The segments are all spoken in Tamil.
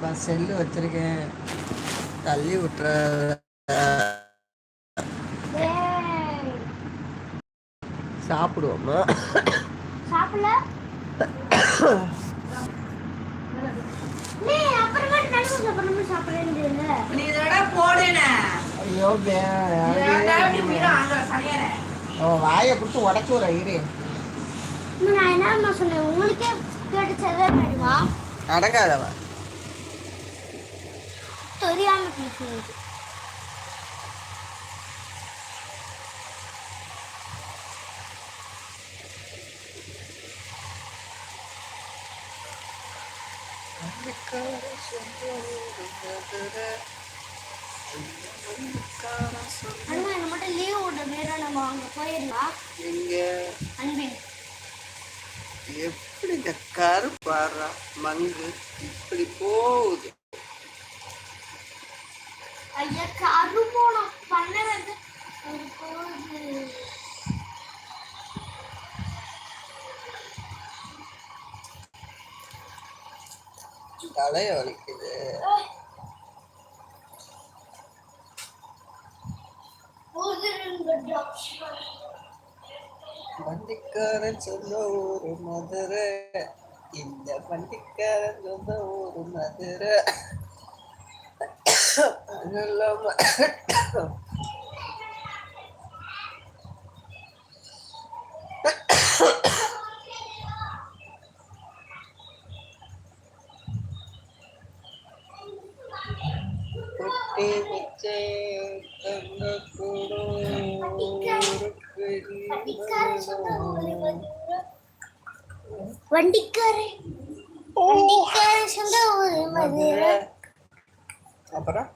நான் செல்லு வச்சிருக்கேன். தள்ளி விட்டுற. சாப்பிடுவோமா? சாப்பிடல? நீ போடுன? ஐயோ அவன் வாயை பிடிச்சி உடச்சு விட இரு. நான் என்னம்மா சொன்னேன்? உங்களுக்கே கேட்டுச்சதே வேணுமா அடங்காதவ. தெரியாம அண்ணா என்ன மட்டும் லீவ் விட நம்ம அங்க போயிடலாம். எங்க? அன்பின் எப்படி இந்த கருப்பாடுறா மங்கு இப்படி போகுது? ஐயா கரு போனோம் ஒரு போகுது தலைய வலிக்குது. வண்டிக்காரன் சொந்த ஒரு மதுரை. இந்த வண்டிக்காரன் சொந்த ஒரு மதுரை. அது வண்டிக்காரே வண்டிக்காரே சொந்த ஊரு மதுரை அப்புறம்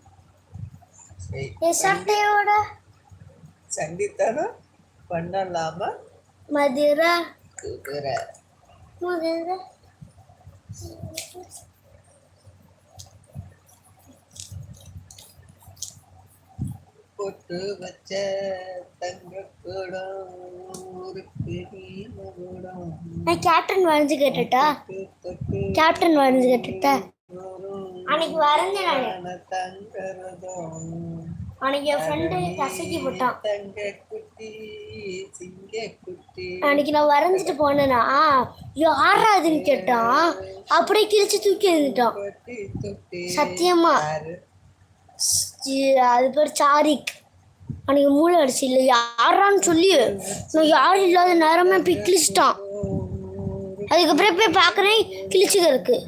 என் சட்டையோட சண்டித்தனம் பண்ணலாம மதுரை குதிரை மதுரை பொட்டு வச்ச தங்க கூடம் நான் கேப்டன் வரைஞ்சு கேட்டுட்டா? கேப்டன் வரைஞ்சு கேட்டுட்டா? அன்னைக்கு வரைஞ்சேன் நானு. தங்கரதம் அன்னைக்கு என் ஃப்ரெண்டு கசக்கி போட்டான். தங்க குட்டி சிங்க குட்டி அன்னைக்கு நான் வரைஞ்சிட்டு போனேனா? யாரா அதுன்னு கேட்டான். அப்படியே கிழிச்சு தூக்கி எழுந்துட்டான் தொட்டி தொட்டி சத்தியமா. அது பேர் சாரிக். அன்னைக்கு மூளை அடிச்சு இல்லை யாரான்னு சொல்லி நான் யாரும் இல்லாத நேரமே போய் கிழிச்சிட்டான். அதுக்கப்புறம் போய் பார்க்குறேன் கிழிச்சு இருக்கு.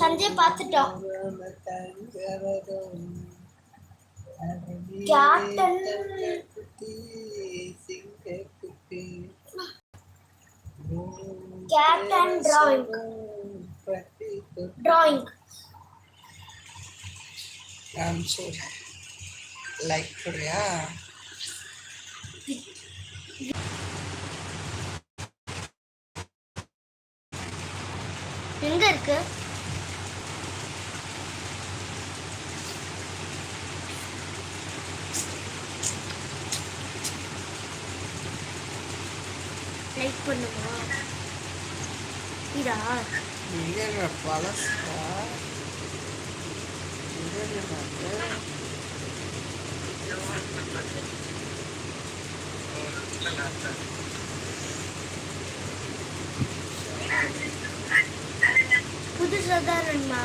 சஞ்சய் பார்த்துட்டான். கேப்டன். கேப்டன் டிராயிங் நான் சொல் லைக் போடுறியா எங்க இருக்கு? லைக் பண்ணுமா? இதா? இல்லைங்க பழசா இல்லைங்க புதுசா தான் வேணுமா?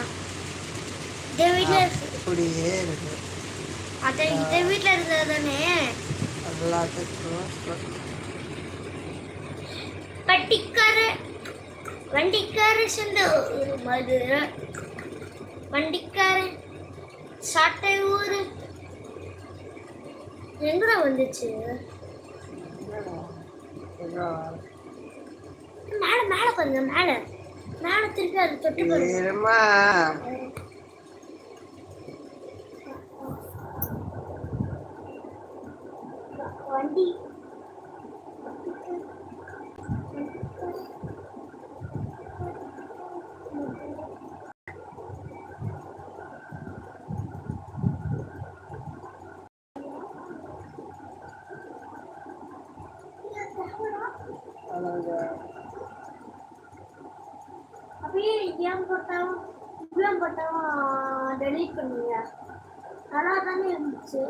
இந்த வீட்ல இருக்கு அப்படியே இருக்கு. அதான் இந்த வீட்ல இருந்தது தானே? எல்லாத்துக்கும் பட்டிக்கார வண்டிக்கார சொந்த ஊரு மதுரை வண்டிக்கார சாட்டை ஊரு. எங்கடா வந்துச்சு? மேல மேல பாருங்க மேல. மேல திருப்பி அது தொட்டு பாருங்க. அப்படியே ஏன் போட்டாலும் இவ்வளோ போட்டாலும் டெலிட் பண்ணுங்க. நல்லா தானே இருந்துச்சு.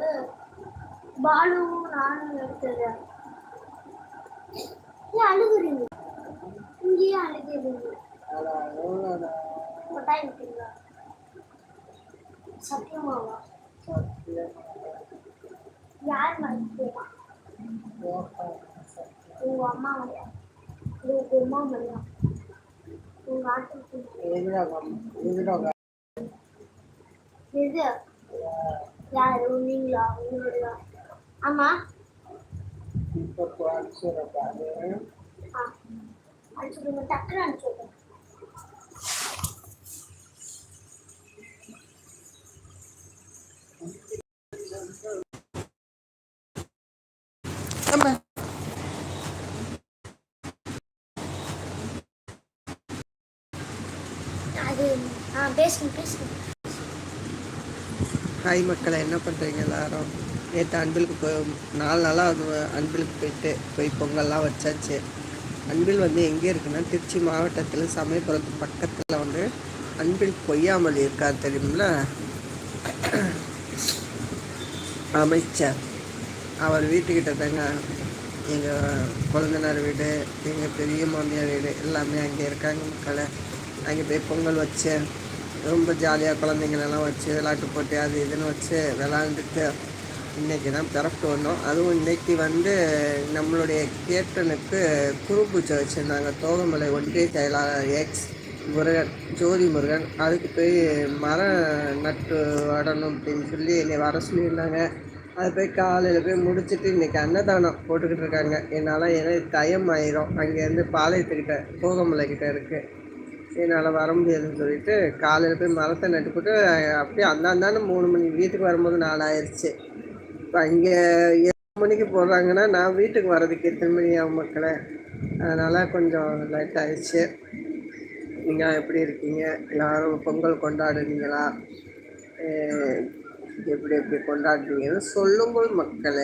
பாலுவும் நானும் எடுத்தது. ஏன் அழுகுறீங்க. இங்கேயே அழுகிறீங்க. டைம் சத்தியமாவா யார் மறுக்கிறா அம்மா உங்களோட ஆமா ஆ. அனுப்பிச்சுடுங்க டக்குன்னு அனுப்பிச்சுடுங்க அது ஆ ஹாய் மக்களை என்ன பண்ணுறீங்க எல்லாரும்? நேற்று அன்பிலுக்கு போய் நாலு நாளாக அது அன்பிலுக்கு போயிட்டு போய் பொங்கல்லாம் வச்சாச்சு. அன்பில் வந்து எங்கே இருக்குன்னா திருச்சி மாவட்டத்தில் சமயபுரத்து பக்கத்தில் வந்து அன்பில் பொய்யாமல் இருக்கார் தெரியுமில்ல? அமைச்சர். அவர் வீட்டுக்கிட்ட தாங்க எங்கள் குழந்தனார் வீடு எங்கள் பெரிய மாமியார் வீடு எல்லாமே அங்கே இருக்காங்க மக்களை. அங்கே போய் பொங்கல் வச்சு ரொம்ப ஜாலியாக குழந்தைங்களெல்லாம் வச்சு விளையாட்டு போட்டி அது இதுன்னு வச்சு விளாண்டுட்டு இன்றைக்கி தான் பிறப்பு வந்தோம் அதுவும் இன்றைக்கி வந்து நம்மளுடைய கேப்டனுக்கு குரு பூஜை வச்சுருந்தாங்க. தோகமலை ஒன்றிய செயலாளர் எக்ஸ் முருகன் ஜோதி முருகன். அதுக்கு போய் மரம் நட்டு வரணும் அப்படின்னு சொல்லி என்னை வர சொல்லியிருந்தாங்க. அது போய் காலையில் போய் முடிச்சுட்டு இன்றைக்கி அன்னதானம் போட்டுக்கிட்டு இருக்காங்க. என்னால் ஏன்னா டைம் ஆயிரும். அங்கேருந்து பாளையத்துக்கிட்ட தோகமலை கிட்டே இருக்குது என்னால் வர முடியாதுன்னு சொல்லிட்டு காலையில் போய் மரத்தை நட்டு போட்டு அப்படியே அந்தாந்தாண்டு மூணு மணி வீட்டுக்கு வரும்போது நாலு ஆயிடுச்சு இப்போ இங்கே ஏழு மணிக்கு போடுறாங்கன்னா நான் வீட்டுக்கு வர்றதுக்கு எத்தனை மணி ஆகும் மக்களே? அதனால் கொஞ்சம் லேட் ஆயிடுச்சு நீங்கள் எப்படி இருக்கீங்க? எல்லாரும் பொங்கல் கொண்டாடுனீங்களா? அஹ் எப்படி எப்படி கொண்டாடுறீங்கன்னு சொல்லுங்கள் மக்களே.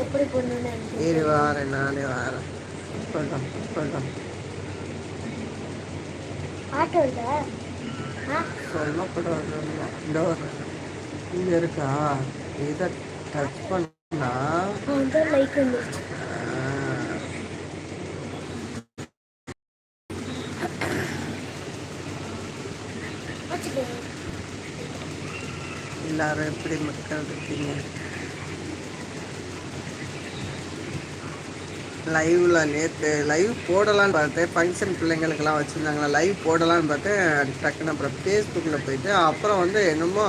எப்படி பண்ணணும்னு இரு வாரேன் நானே வாரேன். சொல்கிறேன் சொல்கிறேன் ஆட்டோவில் ஆ. சொல்லக்கூடாது இந்த இங்கே இருக்கா? இதை டச் பண்ணா? லைக் வந்துருச்சு எல்லாரும் எப்படி மக்கள் இருக்கீங்க? லைவ்ல நேற்று லைவ் போடலான்னு பார்த்தேன். ஃபங்க்ஷன் பிள்ளைங்களுக்கெல்லாம் வச்சுருந்தாங்களா? லைவ் போடலான்னு பார்த்தேன். டக்குன்னு அப்புறம் ஃபேஸ்புக்கில் போயிட்டு அப்புறம் வந்து என்னமோ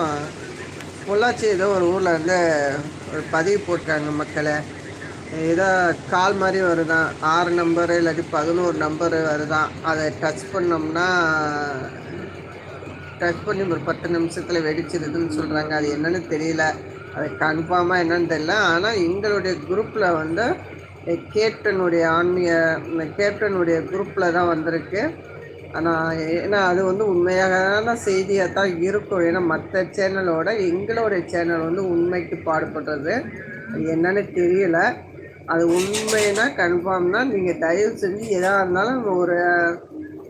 பொள்ளாச்சி ஏதோ ஒரு ஊரில் வந்து ஒரு பதிவு போட்டிருக்காங்க மக்களை. ஏதோ கால் மாதிரி வருதான் ஆறு நம்பரு இல்லாட்டி பதினோரு நம்பரு வருதான் அதை டச் பண்ணோம்னா டச் பண்ணி ஒரு பத்து நிமிஷத்தில் வெடிச்சிருதுன்னு சொல்கிறாங்க அது என்னன்னு தெரியல. அது கன்ஃபார்மாக என்னன்னு தெரியல. ஆனால் எங்களுடைய குரூப்பில் வந்து கேப்டனுடைய ஆன்மீக கேப்டனுடைய குரூப்பில் தான் வந்திருக்கு. ஆனால் ஏன்னா அது வந்து உண்மையான செய்தியாக தான் இருக்கும். ஏன்னா மற்ற சேனலோட எங்களுடைய சேனல் வந்து உண்மைக்கு பாடுபடுறது. அது என்னன்னு தெரியல. அது உண்மைன்னா கன்ஃபார்ம்னா நீங்கள் தயவு செஞ்சு எதாக இருந்தாலும் ஒரு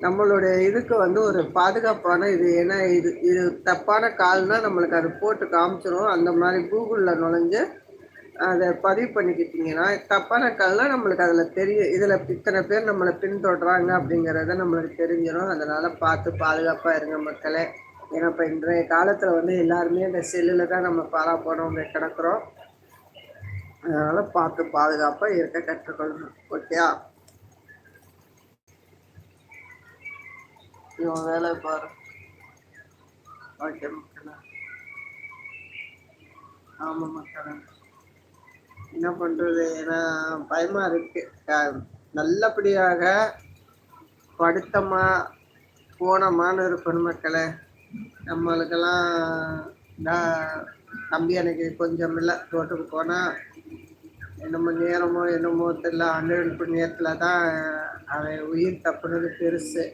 நம்மளுடைய இதுக்கு வந்து ஒரு பாதுகாப்பான இது. ஏன்னா இது இது தப்பான கால்னால் நம்மளுக்கு அது போட்டு காமிச்சிடும் அந்த மாதிரி கூகுளில் நுழைஞ்சு அதை பதிவு பண்ணிக்கிட்டீங்கன்னா தப்பான கல்லாம் நம்மளுக்கு அதில் தெரியும் இதில் இத்தனை பேர் நம்மளை பின்தொடர்றாங்க அப்படிங்கிறத நம்மளுக்கு தெரிஞ்சிடும் அதனால் பார்த்து பாதுகாப்பாக இருங்க மக்களே. ஏன்னா இப்போ இன்றைய காலத்தில் வந்து எல்லாருமே இந்த செல்லில் தான் நம்ம பாலா போனவங்க கிடக்கிறோம். அதனால் பார்த்து பாதுகாப்பாக இருக்க கற்றுக்கொள்ளணும். ஓகேயா? இவன் வேலை பாரு. ஓகே மக்களே. ஆமாம் மக்களே. என்ன பண்ணுறது ஏன்னா பயமாக இருக்கு. நல்லபடியாக படுத்தமா போனமான்னு இருக்கணும் மக்களே நம்மளுக்கெல்லாம் தம்பி எனக்கு கொஞ்சம் இல்லை தோட்டுக்கு போனால் என்னமோ நேரமோ என்னமோ தெரியல அண்ணன் புண்ணியத்தில் தான் அவன் உயிர் தப்புனது பெருசு.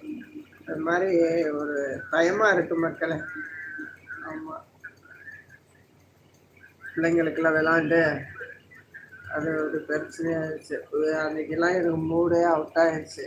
அது மாதிரி ஒரு பயமாக இருக்கு மக்களே. ஆமாம் பிள்ளைங்களுக்கெல்லாம் விளாண்டு அது ஒரு பிரச்சனையாகிடுச்சு அன்றைக்கெல்லாம் எனக்கு மூடே அவுட் ஆயிடுச்சு